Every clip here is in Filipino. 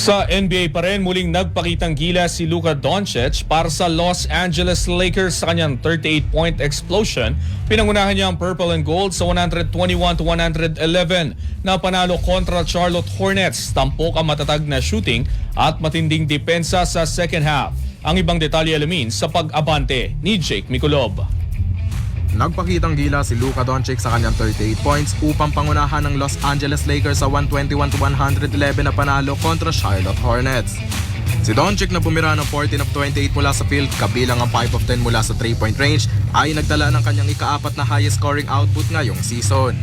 Sa NBA pa rin, muling nagpakitang gila si Luka Doncic para sa Los Angeles Lakers sa kanyang 38-point explosion. Pinangunahan niya ang purple and gold sa 121-111 na panalo kontra Charlotte Hornets. Tampok ang matatag na shooting at matinding depensa sa second half. Ang ibang detalye alamin sa pag-abante ni Jake Mikulob. Nagpakitang gila si Luka Doncic sa kanyang 38 points upang pangunahan ng Los Angeles Lakers sa 121-111 na panalo kontra Charlotte Hornets. Si Doncic na bumira ng 14 of 28 mula sa field kabilang ang 5 of 10 mula sa 3-point range ay nagdala ng kanyang ikaapat na highest scoring output ngayong season.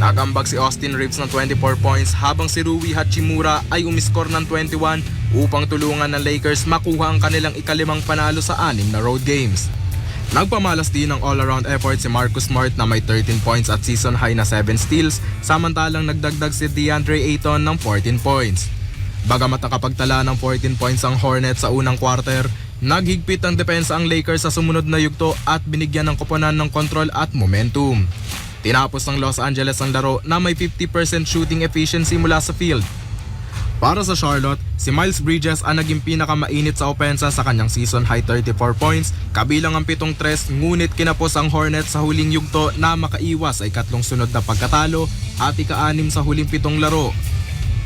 Nagambag si Austin Reeves ng 24 points habang si Rui Hachimura ay umiskor ng 21 upang tulungan ng Lakers makuha ang kanilang ikalimang panalo sa anim na road games. Nagpamalas din ng all-around effort si Marcus Smart na may 13 points at season high na 7 steals samantalang nagdagdag si DeAndre Ayton ng 14 points. Bagamat nakapagtala ng 14 points ang Hornets sa unang quarter, naghigpit ang depensa ang Lakers sa sumunod na yugto at binigyan ng koponan ng control at momentum. Tinapos ng Los Angeles ang laro na may 50% shooting efficiency mula sa field para sa Charlotte, si Miles Bridges ang naging pinakamainit sa opensa sa kanyang season high 34 points, kabilang ang pitong tres ngunit kinapos ang Hornets sa huling yugto na makaiwas ay katlong sunod na pagkatalo at ika-anim sa huling pitong laro.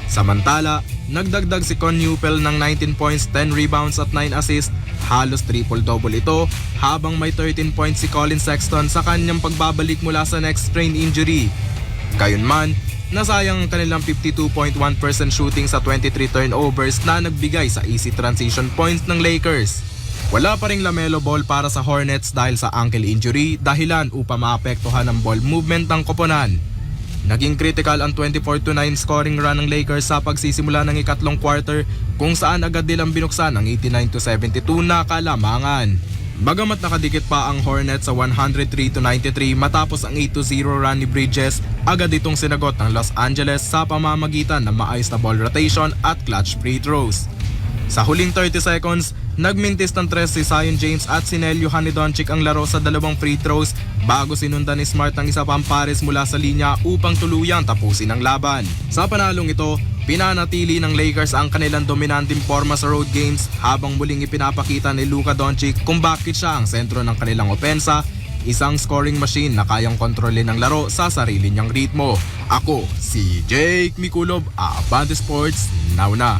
Samantala, nagdagdag si Con Newpel ng 19 points, 10 rebounds at 9 assists, halos triple-double ito, habang may 13 points si Colin Sexton sa kanyang pagbabalik mula sa next strain injury. Gayunman, nasayang ang kanilang 52.1% shooting sa 23 turnovers na nagbigay sa easy transition points ng Lakers. Wala pa ring Lamelo Ball para sa Hornets dahil sa ankle injury dahilan upang maapektuhan ang ball movement ng koponan. Naging critical ang 24-9 scoring run ng Lakers sa pagsisimula ng ikatlong quarter kung saan agad nilang binuksan ang 89-72 na kalamangan. Bagamat nakadikit pa ang Hornets sa 103-93 matapos ang 8-0 run ni Bridges, agad itong sinagot ng Los Angeles sa pamamagitan ng maayos na ball rotation at clutch free throws. Sa huling 30 seconds, nagmintis ng tres si Zion James at si Nelio Hanidoncic ang laro sa dalawang free throws bago sinundan ni Smart ng isa pang pares mula sa linya upang tuluyang tapusin ang laban. Sa panalong ito, pinanatili ng Lakers ang kanilang dominanteng forma sa road games habang muling ipinapakita ni Luka Doncic kung bakit siya ang sentro ng kanilang opensa isang scoring machine na kayang kontrolin ang laro sa sarili niyang ritmo. Ako, si Jake Mikulob, Abante Sports, now na.